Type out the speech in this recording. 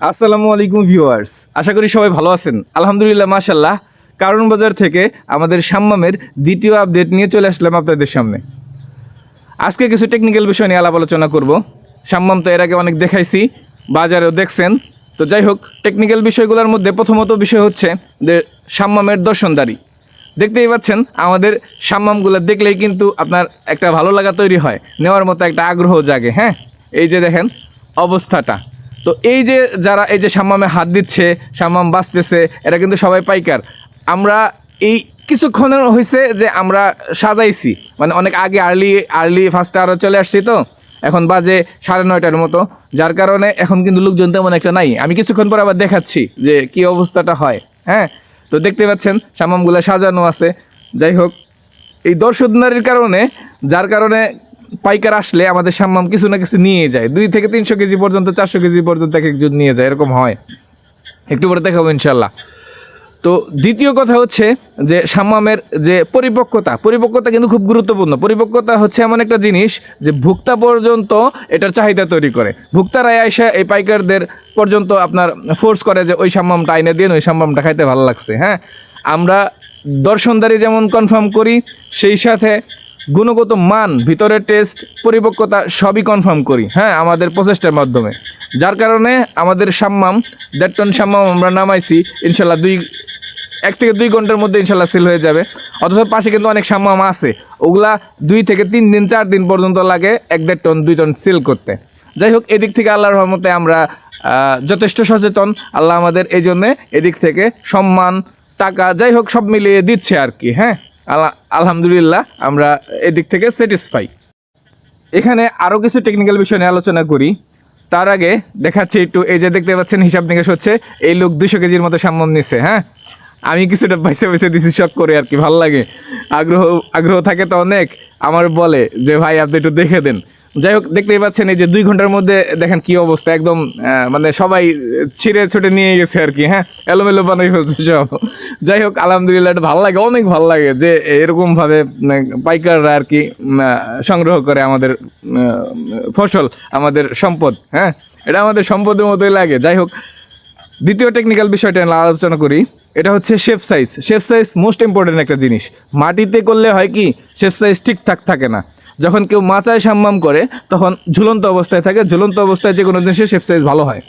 আসসালামু আলাইকুম ভিউয়ার্স। আশা করি সবাই ভালো আছেন। আলহামদুলিল্লাহ মাশাল্লাহ কারণ বাজার থেকে আমাদের সাম্মামের দ্বিতীয় আপডেট নিয়ে চলে আসলাম আপনাদের সামনে। আজকে কিছু টেকনিক্যাল বিষয় নিয়ে আলাপ আলোচনা করব। সাম্মাম তো এর আগে অনেক দেখাইছি, বাজারেও দেখছেন। তো যাই হোক টেকনিক্যাল বিষয়গুলোর মধ্যে প্রথমত বিষয় হচ্ছে যে সাম্মামের দর্শনদারি। দেখতেই পাচ্ছেন, আমাদের সাম্মামগুলো দেখলেই কিন্তু আপনার একটা ভালো লাগা তৈরি হয়, নেওয়ার মতো একটা আগ্রহ জাগে হ্যাঁ? এই যে দেখেন, অবস্থাটা। তো এই যে যারা, এই যে সাম্মামে হাত দিচ্ছে সাম্মাম বাঁচতেছে, এরা কিন্তু সবাই পাইকার। আমরা এই কিছুক্ষণের হয়েছে যে আমরা সাজাইছি। মানে অনেক আগে আর্লি আর্লি ফার্স্ট আরও চলে আসছি তো। এখন বাজে সাড়ে নয়টার মতো। যার কারণে এখন কিন্তু লোকজন তেমন একটা নাই। আমি কিছুক্ষণ পর আবার দেখাচ্ছি যে কি অবস্থাটা হয়। হ্যাঁ? তো দেখতে পাচ্ছেন সামামগুলো সাজানো আছে। যাই হোক, এই দর্শনারির কারণে, যার কারণে পাইকার আসলে আমাদের সাম্মাম কিছু না কিছু নিয়ে যায়। দুই থেকে তিনশো কেজি পর্যন্ত, চারশো কেজি পর্যন্ত এক একজন নিয়ে যায়, এরকম হয়। একটু পরে দেখাবো ইনশাল্লাহ তো দ্বিতীয় কথা হচ্ছে যে সাম্মামের যে পরিপক্কতা পরিপক্কতা কিন্তু খুব গুরুত্বপূর্ণ। পরিপক্কতা হচ্ছে এমন একটা জিনিস যে ভুক্তা পর্যন্ত এটার চাহিদা তৈরি করে। ভুক্তারাই আইসা এই পাইকারদের পর্যন্ত আপনার ফোর্স করে যে ওই সাম্মামটা আইনে দিন, ওই সাম্মামটা খাইতে ভালো লাগছে হ্যাঁ? আমরা দর্শনদারি যেমন কনফার্ম করি, সেই সাথে গুণগত মান, ভিতরের টেস্ট পরিপক্কতা সবই কনফার্ম করি। হ্যাঁ আমাদের প্রচেষ্টার মাধ্যমে। যার কারণে আমাদের সাম্মাম, দেড় টন সাম্মাম আমরা নামাইছি, ইনশাল্লাহ দুই, এক থেকে দুই ঘণ্টার মধ্যে ইনশাল্লাহ সেল হয়ে যাবে। অথচ পাশে কিন্তু অনেক সাম্মাম আছে। ওগুলা দুই থেকে তিন দিন, চার দিন পর্যন্ত লাগে এক দেড় টন, দুই টন সেল করতে। যাই হোক, এদিক থেকে আল্লাহর রহমতে আমরা যথেষ্ট সচেতন। আল্লাহ আমাদের এই জন্যে এদিক থেকে সম্মান, টাকা, যাই হোক, সব মিলিয়ে দিচ্ছে আর কি হ্যাঁ। আলহামদুলিল্লাহ, আমরা এদিক থেকে স্যাটিসফাই এখানে আরও কিছু টেকনিক্যাল বিষয় নিয়ে আলোচনা করি। তার আগে দেখাচ্ছি একটু, এই যে দেখতে পাচ্ছেন, হিসাব নিকাশ হচ্ছে, এই লোক দুশো কেজির মতো সাম্যম নিছে হ্যাঁ? আমি কিছুটা পয়সা পয়সা দিছি, শখ করে আর কি, ভালো লাগে। আগ্রহ আগ্রহ থাকে তো অনেক। আমার বলে যে, ভাই, আপনি একটু দেখে দেন। যাই হোক দেখতেই পাচ্ছেন এই যে দুই ঘণ্টার মধ্যে দেখেন কি অবস্থা একদম মানে সবাই ছিঁড়ে ছুটে নিয়ে গেছে আর কি হ্যাঁ? এলোমেলো বানাই ফেলছে সব। যাই হোক আলহামদুলিল্লাহ এটা ভালো লাগে অনেক ভালো লাগে যে এরকম ভাবে মানে, পাইকাররা আর কি সংগ্রহ করে আমাদের ফসল আমাদের সম্পদ হ্যাঁ? এটা আমাদের সম্পদের মতোই লাগে। যাই হোক দ্বিতীয় টেকনিক্যাল বিষয়টা আলোচনা করি। এটা হচ্ছে shape size shape size most important একটা জিনিস। মাটিতে করলে হয় কি শেফ সাইজ ঠিকঠাক থাকে না। যখন কেউ মাচায় সাম্মাম করে, তখন ঝুলন্ত অবস্থায় থাকে। ঝুলন্ত অবস্থায় যে কোনো জিনিসের শেপ সাইজ ভালো হয়।